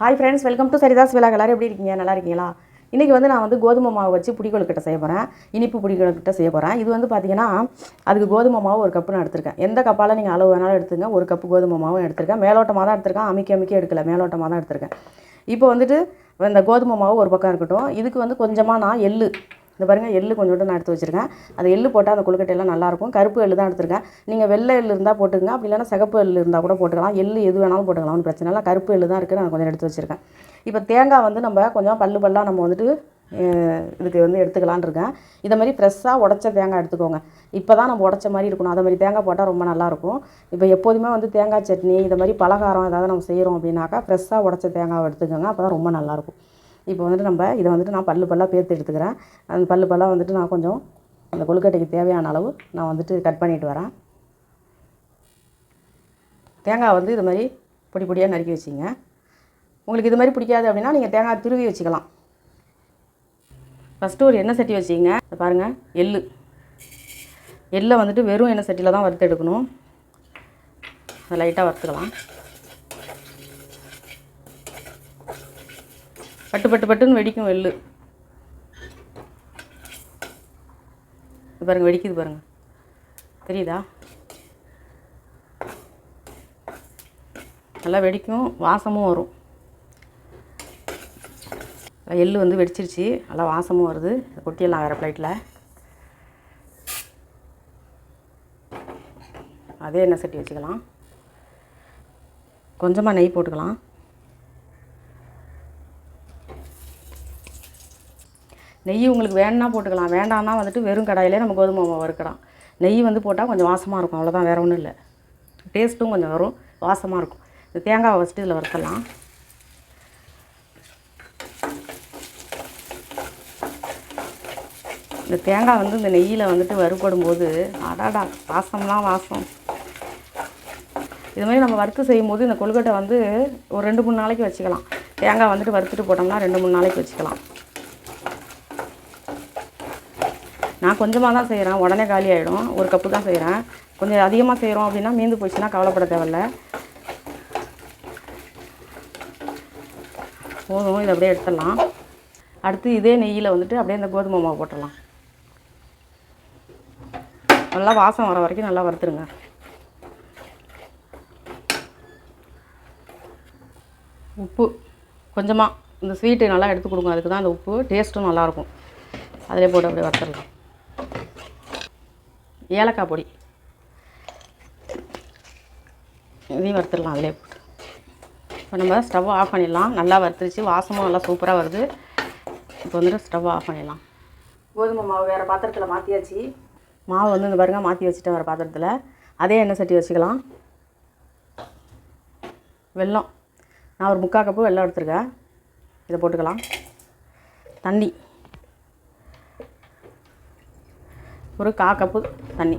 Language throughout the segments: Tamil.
Hi friends welcome to Saritha's விழா எல்லாரும் எப்படி இருக்கீங்க? நல்லா இருக்கீங்களா? இன்றைக்கி வந்து நான் வந்து கோதுமை மாவு வச்சு புடிக்கொழுக்கிட்ட செய்ய போகிறேன் இனிப்பு புடிக்கொழுக்கிட்ட செய்ய போகிறேன் இது வந்து பார்த்தீங்கன்னா அதுக்கு கோதுமை மாவு ஒரு கப்பு நான் எடுத்திருக்கேன். எந்த கப்பால் நீங்கள் அளவு வேணாலும் எடுத்துங்க ஒரு கப்பு கோதுமை மாவும் எடுத்திருக்கேன். மேலோட்டமாக தான் எடுத்திருக்கேன். அமைக்க அமைக்க எடுக்கல. மேலோட்டமாக தான் எடுத்திருக்கேன். இப்போ வந்துட்டு இந்த கோதுமை மாவு ஒரு பக்கம் இருக்கட்டும். இதுக்கு வந்து கொஞ்சமாக நான் எள்ளு இந்த பாருங்கள் எள்ளு கொஞ்சோண்டு நான் எடுத்து வச்சுருக்கேன். அந்த எள்ளு போட்டால் அந்த கொழுக்கட்டையெல்லாம் நல்லாயிருக்கும் கருப்பு எள்ளு தான் எடுத்துருக்கேன். நீங்கள் வெள்ளை எள்ளு இருந்தால் போட்டுக்கங்க. அப்படி இல்லைன்னா சிகப்பு எள்ளு இருந்தால் கூட போட்டுக்கலாம். எள்ளு எது வேணாலும் போட்டுக்கலாம். ஒன்றும் பிரச்சனை இல்லை. கருப்பு எள்ளு தான் இருக்குது நான் கொஞ்சம் எடுத்து வச்சுருக்கேன். இப்போ தேங்காய் வந்து நம்ம கொஞ்சம் பல்லு பல்லாக நம்ம வந்துட்டு இதுக்கு வந்து எடுத்துக்கலான்னு இருக்கேன். இதை மாதிரி ஃப்ரெஷ்ஷாக உடச்ச தேங்காய் எடுத்துக்கோங்க. இப்போ தான் நம்ம உடச்ச மாதிரி இருக்கணும். அதை மாதிரி தேங்காய் போட்டால் ரொம்ப நல்லாயிருக்கும் இப்போ எப்போதுமே வந்து தேங்காய் சட்னி இதை மாதிரி பலகாரம் ஏதாவது நம்ம செய்கிறோம் அப்படின்னாக்கா ஃப்ரெஷ்ஷாக உடச்ச தேங்காய் எடுத்துக்கோங்க. அப்போ தான் ரொம்ப நல்லாயிருக்கும் இப்போ வந்துட்டு நம்ம இதை வந்துட்டு நான் பல்லு பல்லாக பேர்த்து எடுத்துக்கிறேன். அந்த பல்லு பல்லாக வந்துட்டு நான் கொஞ்சம் அந்த கொழுக்கட்டைக்கு தேவையான அளவு நான் வந்துட்டு கட் பண்ணிட்டு வரேன். தேங்காய் வந்து இது மாதிரி பொடி பொடியாக நறுக்கி வச்சிங்க. உங்களுக்கு இது மாதிரி பிடிக்காது அப்படின்னா நீங்கள் தேங்காய் துருவி வச்சுக்கலாம். ஃபஸ்ட்டு ஒரு எண்ணெய் சட்டி வச்சிங்க. பாருங்கள் எள் எள்ளை. வந்துட்டு வெறும் எண்ணெய் சட்டியில் தான் வறுத்து எடுக்கணும். அதை லைட்டாக வறுத்துக்கலாம். பட்டு பட்டு பட்டுன்னு வெடிக்கும் வெள்ளு. இது பாருங்க வெடிக்குது பாருங்க. தெரியுதா? நல்லா வெடிக்கும் வாசமும் வரும். எள் எள்ளு வந்து வெடிச்சிருச்சு. நல்லா வாசமும் வருது. கொட்டியெல்லாம் வேறு பிளேட்டில் அதே எண்ணெய் சட்டி வச்சுக்கலாம். கொஞ்சமாக நெய் போட்டுக்கலாம். நெய் உங்களுக்கு வேணும்னா போட்டுக்கலாம். வேண்டாம்னா வந்துட்டு வெறும் கடாயிலே நம்ம கோதுமை மாவு வறுக்கலாம். நெய் வந்து போட்டால் கொஞ்சம் வாசமாக இருக்கும். அவ்வளோதான் வேறு ஒன்றும் இல்லை. டேஸ்ட்டும் கொஞ்சம் வரும். வாசமாக இருக்கும். இந்த தேங்காவை ஃபஸ்ட்டு இதில் வறுத்தலாம் இந்த தேங்காய் வந்து இந்த நெய்யில் வந்துட்டு வறுபடும் போது அடாடா வாசம்லாம் வாசம். இது மாதிரி நம்ம வறுத்து செய்யும்போது இந்த கொழுக்கட்டை வந்து ஒரு ரெண்டு மூணு நாளைக்கு வச்சுக்கலாம். தேங்காய் வந்துட்டு வறுத்துட்டு போட்டோம்னா ரெண்டு மூணு நாளைக்கு வச்சுக்கலாம். நான் கொஞ்சமாக தான் செய்கிறேன் உடனே காலி ஆகிடும் ஒரு கப்பு தான் செய்கிறேன் கொஞ்சம் அதிகமாக செய்கிறோம் அப்படின்னா மீந்து போச்சுன்னா கவலைப்பட தேவையில்ல. போதும். இதை அப்படியே எடுத்துடலாம். அடுத்து இதே நெய்யில் வந்துட்டு அப்படியே இந்த கோதுமை மாவு போட்டுடலாம். நல்லா வாசம் வர வரைக்கும் நல்லா வறுத்துருங்க. உப்பு கொஞ்சமாக இந்த ஸ்வீட்டு நல்லா எடுத்து கொடுங்க. அதுக்கு தான் அந்த உப்பு டேஸ்ட்டும் நல்லாயிருக்கும் அதிலே போட்டு அப்படியே வறுத்துடலாம். ஏலக்காய் பொடி. இதையும் வறுத்துடலாம் அதிலே போட்டு. இப்போ நம்ம ஸ்டவ் ஆஃப் பண்ணிடலாம். நல்லா வறுத்துருச்சு. வாசமும் நல்லா சூப்பராக வருது. இப்போ வந்துட்டு ஸ்டவ் ஆஃப் பண்ணிடலாம். கோதுமை மாவு வேறு பாத்திரத்தில் மாற்றியாச்சு மாவு வந்து இந்த பாருங்க மாற்றி வச்சுட்டேன் வேறு பாத்திரத்தில். அதே எண்ணெய் சட்டி வச்சுக்கலாம். வெல்லம். நான் ஒரு முக்கால் கப்பு வெல்லம் எடுத்துருக்கேன். இதை போட்டுக்கலாம். தண்ணி. ஒரு கா கப்பு தண்ணி.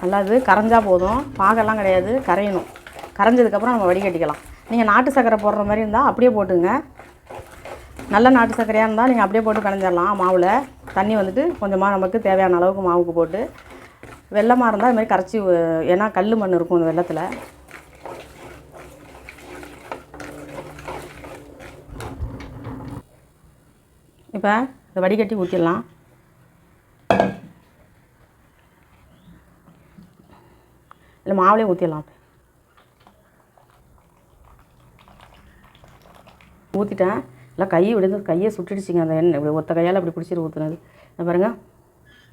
நல்லா இது கரைஞ்சால் போதும். பாகெல்லாம் கிடையாது கரையணும். கரைஞ்சதுக்கப்புறம் நம்ம வடிகட்டிக்கலாம். நீங்கள் நாட்டு சர்க்கரை போடுற மாதிரி இருந்தால் அப்படியே போட்டுங்க. நல்ல நாட்டு சர்க்கரையாக இருந்தால் நீங்கள் அப்படியே போட்டு கலைஞ்சிடலாம் மாவில் தண்ணி வந்துட்டு கொஞ்சமாக நமக்கு தேவையான அளவுக்கு மாவுக்கு போட்டு வெள்ளமாக இருந்தால் இது மாதிரி கரைச்சி ஏன்னா கல் மண் இருக்கும் இந்த வெள்ளத்தில். இப்போ இதை வடிகட்டி ஊற்றிடலாம் இல்லை மாவுலேயே ஊற்றிடலாம் ஊற்றிட்டேன் எல்லாம் கை விடுந்து கையை சுட்டுடுச்சிங்க. அந்த எண்ணெய் இப்படி ஒத்த கையால் அப்படி பிடிச்சிட்டு ஊற்றுனது பாருங்கள்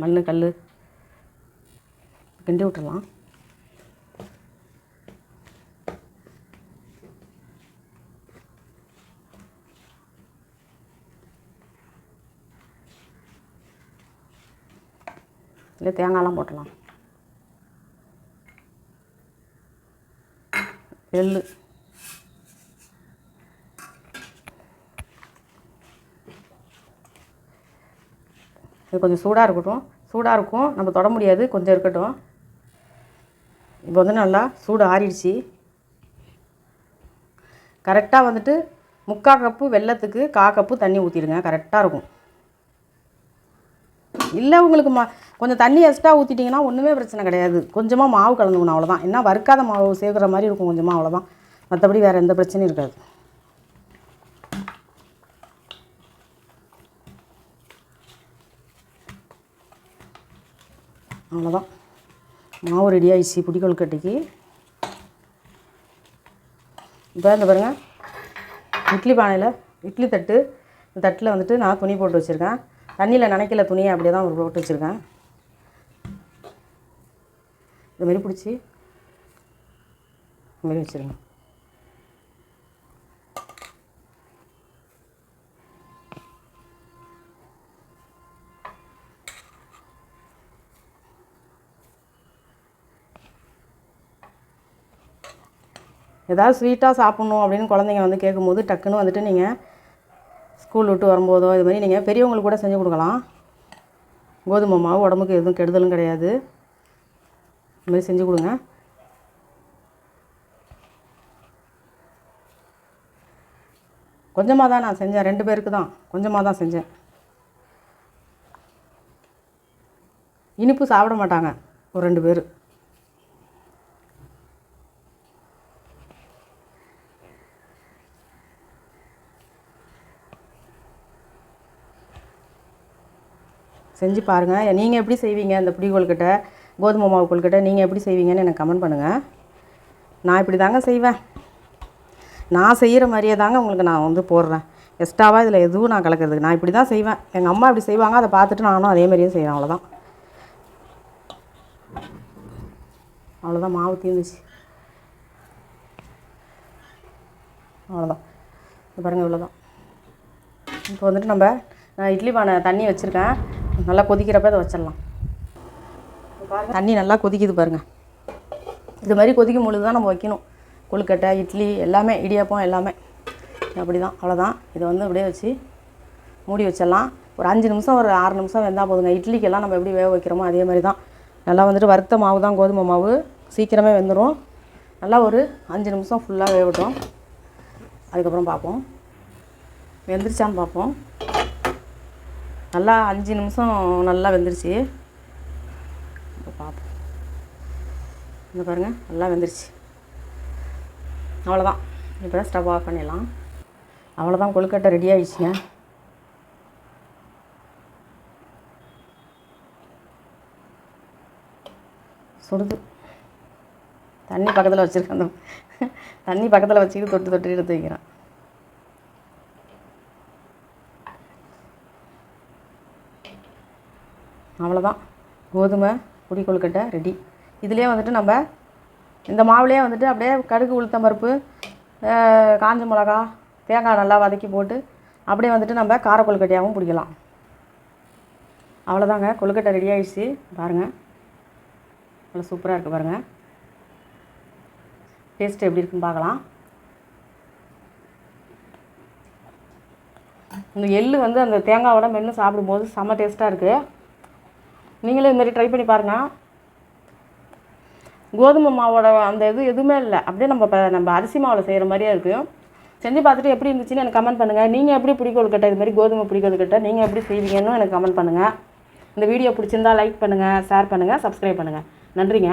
மண் கல் கிண்டி விட்டுடலாம். இல்லை தேங்காயெலாம் போட்டலாம் எள்ளு. இது கொஞ்சம் சூடாக இருக்கட்டும். சூடாக இருக்கும். நம்ம தொட முடியாது. கொஞ்சம் இருக்கட்டும். இப்போ வந்து நல்லா சூடு ஆறிடுச்சு. கரெக்டாக வந்துட்டு முக்கால் கப்பு வெல்லத்துக்கு கா கப்பு தண்ணி ஊற்றிடுங்க கரெக்டாக இருக்கும். இல்லை உங்களுக்கு மா கொஞ்சம் தண்ணி எக்ஸ்ட்ரா ஊற்றிட்டிங்கன்னா ஒன்றுமே பிரச்சனை கிடையாது. கொஞ்சமாக மாவு கலந்துக்கணும் அவ்வளோதான் என்ன வறுக்காத மாவு சேர்க்குற மாதிரி இருக்கும் கொஞ்சமாக அவ்வளோதான் மற்றபடி வேறு எந்த பிரச்சனையும் இருக்காது. அவ்வளோதான் மாவு ரெடி ஆயிடுச்சு புடி கொழுக்கட்டைக்கு இப்போ இந்த பாருங்கள் இட்லி பானையில் இட்லி தட்டு. இந்த தட்டில் வந்துட்டு நான் துணி போட்டு வச்சுருக்கேன். தண்ணியில் நினைக்கல துணியை அப்படியே தான் போட்டு வச்சுருக்கேன். இந்த மாதிரி பிடிச்சி இந்த மாதிரி வச்சுருங்க. ஏதாவது ஸ்வீட்டாக சாப்பிட்ணும் அப்படின்னு குழந்தைங்க வந்து கேட்கும்போது டக்குன்னு வந்துட்டு நீங்கள் ஸ்கூல் விட்டு வரும்போதோ இது மாதிரி நீங்கள் பெரியவங்களுக்கு கூட செஞ்சு கொடுக்கலாம். கோதுமை மாவு உடம்புக்கு எதுவும் கெடுதலும் கிடையாது. இது மாதிரி செஞ்சு கொடுங்க. கொஞ்சமாக தான் நான் செஞ்சேன். ரெண்டு பேருக்கு தான். கொஞ்சமாக தான் செஞ்சேன். இனிப்பு சாப்பிட மாட்டாங்க. ஒரு ரெண்டு பேர். செஞ்சு பாருங்கள் நீங்கள் எப்படி செய்வீங்க அந்த புடி கோதுமை மாவு கொழுக்கட்டை நீங்கள் எப்படி செய்வீங்கன்னு எனக்கு கமெண்ட் பண்ணுங்கள் நான் இப்படி தாங்க செய்வேன். நான் செய்கிற மாதிரியே தாங்க உங்களுக்கு நான் வந்து போடுறேன். எக்ஸ்ட்ராவாக இதில் எதுவும் நான் கலக்கிறதுக்கு நான் இப்படி தான் செய்வேன். எங்கள் அம்மா இப்படி செய்வாங்க அதை பார்த்துட்டு நானும் அதே மாதிரியே செய்வேன் அவ்வளோதான் அவ்வளோதான் மாவு தீர்ந்துச்சு அவ்வளோதான் இது பாருங்கள் இவ்வளோதான் இப்போ வந்துட்டு நம்ம நான் இட்லி பானை தண்ணி வச்சுருக்கேன். நல்லா கொதிக்கிறப்ப இதை வச்சிடலாம். தண்ணி நல்லா கொதிக்குது பாருங்கள் இது மாதிரி கொதிக்கும் பொழுது தான் நம்ம வைக்கணும். கொழுக்கட்டை இட்லி எல்லாமே இடியாப்பம் எல்லாமே. அப்படி தான் அவ்வளோதான் இதை வந்து அப்படியே வச்சு மூடி வச்சிடலாம். ஒரு அஞ்சு நிமிஷம் ஒரு ஆறு நிமிஷம் வெந்தால் போதுங்க. இட்லிக்கெல்லாம் நம்ம எப்படி வேக வைக்கிறோமோ அதே மாதிரி தான் நல்லா வந்துட்டு வறுத்த மாவு தான் கோதுமை மாவு. சீக்கிரமே வெந்துடும் நல்லா ஒரு அஞ்சு நிமிஷம் ஃபுல்லாக வேகட்டும். அதுக்கப்புறம் பார்ப்போம். வெந்துருச்சான்னு பார்ப்போம். நல்லா அஞ்சு நிமிஷம் நல்லா வெந்துருச்சு. பார்ப்போம். இந்த பாருங்கள் நல்லா வெந்துருச்சு. அவ்வளோதான் இப்போ ஸ்டவ் ஆஃப் பண்ணிடலாம். அவ்வளோதான் கொழுக்கட்டை ரெடி ஆகிடுச்சிங்க சுடுது. தண்ணி பக்கத்தில் வச்சுருக்கேன். அந்த தண்ணி பக்கத்தில் வச்சுக்கிட்டு தொட்டு தொட்டு எடுத்து வைக்கிறேன். அவ்வளோதான் கோதுமை பொடி கொழுக்கட்டை ரெடி இதுலேயே வந்துட்டு நம்ம இந்த மாவுலேயே வந்துட்டு அப்படியே கடுகு உளுத்தம் பருப்பு காஞ்ச மிளகா தேங்காய் நல்லா வதக்கி போட்டு அப்படியே வந்துட்டு நம்ம கார கொழுக்கட்டையாகவும் பிடிக்கலாம். அவ்வளோதாங்க கொழுக்கட்டை ரெடி ஆகிடுச்சு பாருங்கள் நல்லா சூப்பராக இருக்குது பாருங்கள் டேஸ்ட் எப்படி இருக்குன்னு பார்க்கலாம். இந்த எள் வந்து அந்த தேங்காவோட மென்று சாப்பிடும்போது செம்ம டேஸ்ட்டாக இருக்குது நீங்களே இது மாதிரி ட்ரை பண்ணி பாருங்கள் கோதுமை மாவோட அந்த இது எதுவுமே இல்லை. அப்படியே நம்ம இப்போ நம்ம அரிசி மாவில் செய்கிற மாதிரியே இருக்கும் செஞ்சு பார்த்துட்டு எப்படி இருந்துச்சுன்னு எனக்கு கமெண்ட் பண்ணுங்கள் நீங்கள் எப்படி பிடி கொழுக்கட்டை இது மாதிரி கோதுமை பிடி கொழுக்கட்டை நீங்கள் எப்படி செய்வீங்கன்னு எனக்கு கமெண்ட் பண்ணுங்கள் இந்த வீடியோ பிடிச்சிருந்தா லைக் பண்ணுங்கள் ஷேர் பண்ணுங்கள் சப்ஸ்கிரைப் பண்ணுங்கள் நன்றிங்க.